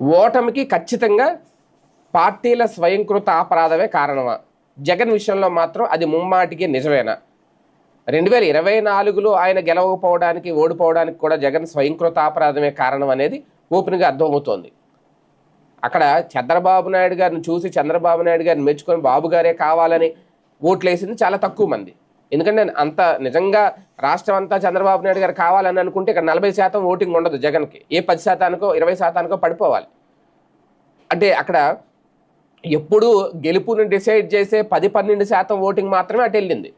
ఓటమికి ఖచ్చితంగా పార్టీల స్వయంకృత అపరాధమే కారణమా? జగన్ విషయంలో మాత్రం అది ముమ్మాటికి నిజమేనా? రెండు వేల ఇరవై నాలుగులో ఆయన గెలవకపోవడానికి ఓడిపోవడానికి కూడా జగన్ స్వయంకృత అపరాధమే కారణం అనేది ఓపెన్గా అర్థమవుతోంది. అక్కడ చంద్రబాబు నాయుడు గారిని చూసి చంద్రబాబు నాయుడు గారిని మెచ్చుకొని బాబు గారే కావాలని ఓట్లేసింది చాలా తక్కువ మంది. ఎందుకంటే అంత నిజంగా రాష్ట్రం అంతా చంద్రబాబు నాయుడు గారు కావాలని అనుకుంటే ఇక్కడ నలభై శాతం ఓటింగ్ ఉండదు జగన్కి. ఏ పది శాతానికో ఇరవై శాతానికో పడిపోవాలి. అంటే అక్కడ ఎప్పుడు గెలుపుని డిసైడ్ చేసే పది పన్నెండు శాతం ఓటింగ్ మాత్రమే అటు వెళ్ళింది.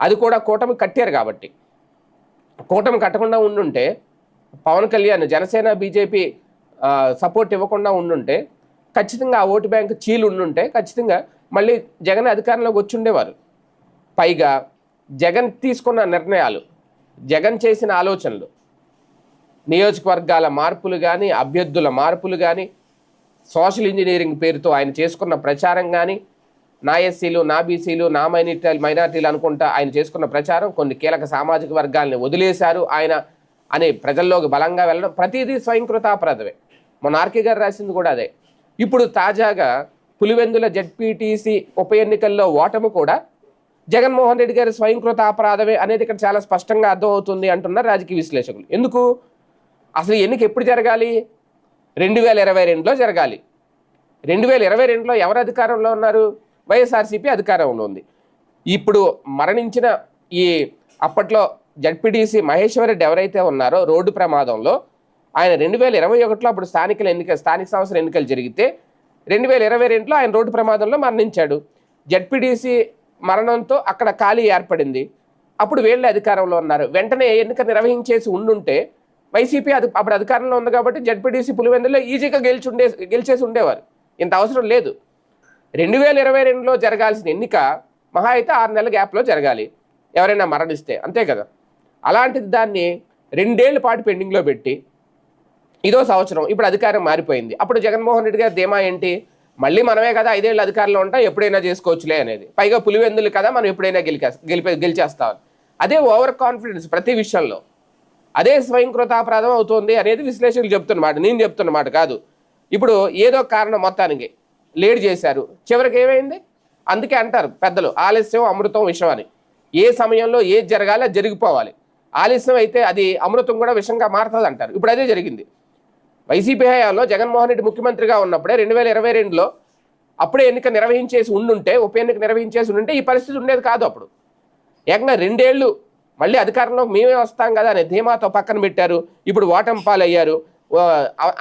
అది కూడా కూటమి కట్టారు కాబట్టి. కూటమి కట్టకుండా ఉండుంటే పవన్ కళ్యాణ్ జనసేన బీజేపీ సపోర్ట్ ఇవ్వకుండా ఉండుంటే ఖచ్చితంగా ఆ ఓటు బ్యాంక్ చీలు ఉండుంటే ఖచ్చితంగా మళ్ళీ జగన్ అధికారంలోకి వచ్చి ఉండేవారు. పైగా జగన్ తీసుకున్న నిర్ణయాలు జగన్ చేసిన ఆలోచనలు నియోజకవర్గాల మార్పులు కానీ అభ్యర్థుల మార్పులు కానీ సోషల్ ఇంజనీరింగ్ పేరుతో ఆయన చేసుకున్న ప్రచారం కానీ నా ఎస్సీలు నా బీసీలు నా మైనార్టీ మైనార్టీలు అనుకుంటా ఆయన చేసుకున్న ప్రచారం కొన్ని కీలక సామాజిక వర్గాల్ని వదిలేశారు ఆయన అనే ప్రజల్లోకి బలంగా వెళ్ళడం ప్రతిదీ స్వయంకృతాపరాధమే మన ఆర్కే గారు రాసింది కూడా అదే. ఇప్పుడు తాజాగా పులివెందుల జడ్పీటీసీ ఉప ఎన్నికల్లో ఓటము కూడా జగన్మోహన్ రెడ్డి గారి స్వయంకృత అపరాధమే అనేది ఇక్కడ చాలా స్పష్టంగా అర్థమవుతుంది అంటున్నారు రాజకీయ విశ్లేషకులు. ఎందుకు? అసలు ఎన్నిక ఎప్పుడు జరగాలి? రెండు వేల ఇరవై రెండులో జరగాలి. రెండు వేల ఇరవై రెండులో ఎవరు అధికారంలో ఉన్నారు? వైఎస్ఆర్సీపీ అధికారంలో ఉంది. ఇప్పుడు మరణించిన ఈ అప్పట్లో జడ్పీటీసీ మహేశ్వరరెడ్డి ఎవరైతే ఉన్నారో రోడ్డు ప్రమాదంలో ఆయన రెండు వేల ఇరవై ఒకటిలో అప్పుడు స్థానికల ఎన్నిక స్థానిక సంస్థల ఎన్నికలు జరిగితే రెండు వేల ఇరవై రెండులో ఆయన రోడ్డు ప్రమాదంలో మరణించాడు. జడ్పీటీసీ మరణంతో అక్కడ ఖాళీ ఏర్పడింది. అప్పుడు వీళ్ళే అధికారంలో ఉన్నారు. వెంటనే ఎన్నిక నిర్వహించేసి ఉండుంటే వైసీపీ అది అప్పుడు అధికారంలో ఉంది కాబట్టి జడ్పీటీసీ పులివెందులో ఈజీగా గెలిచిండే గెలిచేసి ఉండేవారు. ఇంత అవసరం లేదు. రెండు వేల ఇరవై రెండులో జరగాల్సిన ఎన్నిక మహా అయితే ఆరు నెలల గ్యాప్లో జరగాలి. ఎవరైనా మరణిస్తే అంతే కదా. అలాంటిది దాన్ని రెండేళ్ళ పాటు పెండింగ్లో పెట్టి ఇదో సంవత్సరం ఇప్పుడు అధికారం మారిపోయింది. అప్పుడు జగన్మోహన్ రెడ్డి గారి ధీమా ఏంటి? మళ్ళీ మనమే కదా ఐదేళ్ళు అధికారంలో ఉంటాం ఎప్పుడైనా చేసుకోవచ్చులే అనేది. పైగా పులివెందులు కదా మనం ఎప్పుడైనా గెలికే గెలిపే గెలిచేస్తాం. అదే ఓవర్ కాన్ఫిడెన్స్ ప్రతి విషయంలో. అదే స్వయంకృతాపరాధం అవుతుంది అనేది విశ్లేషకులు చెప్తున్నమాట. నేను చెప్తున్నమాట కాదు. ఇప్పుడు ఏదో కారణం మొత్తానికి లేట్ చేశారు. చివరికి ఏమైంది? అందుకే అంటారు పెద్దలు ఆలస్యం అమృతం విషం అని. ఏ సమయంలో ఏది జరగాలో జరిగిపోవాలి. ఆలస్యం అయితే అది అమృతం కూడా విషంగా మారుతుంది అంటారు ఇప్పుడు అదే జరిగింది. వైసీపీ హయాంలో జగన్మోహన్ రెడ్డి ముఖ్యమంత్రిగా ఉన్నప్పుడే రెండు వేల ఇరవై రెండులో అప్పుడే ఎన్నిక నిర్వహించేసి ఉండుంటే ఉప ఎన్నిక నిర్వహించేసి ఉండుంటే ఈ పరిస్థితి ఉండేది కాదు అప్పుడు. ఏకంగా రెండేళ్ళు మళ్ళీ అధికారంలో మేమే వస్తాం కదా అనే ధీమాతో పక్కన పెట్టారు. ఇప్పుడు ఓటమి పాలయ్యారు.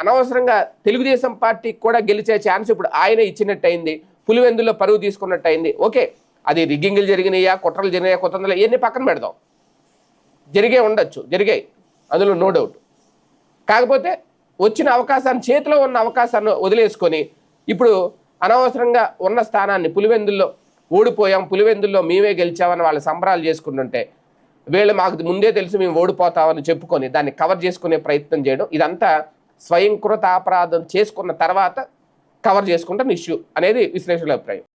అనవసరంగా తెలుగుదేశం పార్టీకి కూడా గెలిచే ఛాన్స్ ఇప్పుడు ఆయనే ఇచ్చినట్టయింది. పులివెందుల్లో పరువు తీసుకున్నట్టయింది. ఓకే అది రిగ్గింగ్లు జరిగినాయా కుట్రలు జరిగినాయా కొత్త ఇవన్నీ పక్కన పెడదాం. జరిగే ఉండొచ్చు జరిగాయి. అందులో నో డౌట్. కాకపోతే వచ్చిన అవకాశాన్ని చేతిలో ఉన్న అవకాశాన్ని వదిలేసుకొని ఇప్పుడు అనవసరంగా ఉన్న స్థానాన్ని పులివెందుల్లో ఓడిపోయాం పులివెందుల్లో మేమే గెలిచామని వాళ్ళు సంబరాలు చేసుకుంటుంటే వీళ్ళు మాకు ముందే తెలుసు మేము ఓడిపోతామని చెప్పుకొని దాన్ని కవర్ చేసుకునే ప్రయత్నం చేయడం ఇదంతా స్వయంకృత అపరాధం చేసుకున్న తర్వాత కవర్ చేసుకుంటాం ఇష్యూ అనేది విశ్లేషకుల అభిప్రాయం.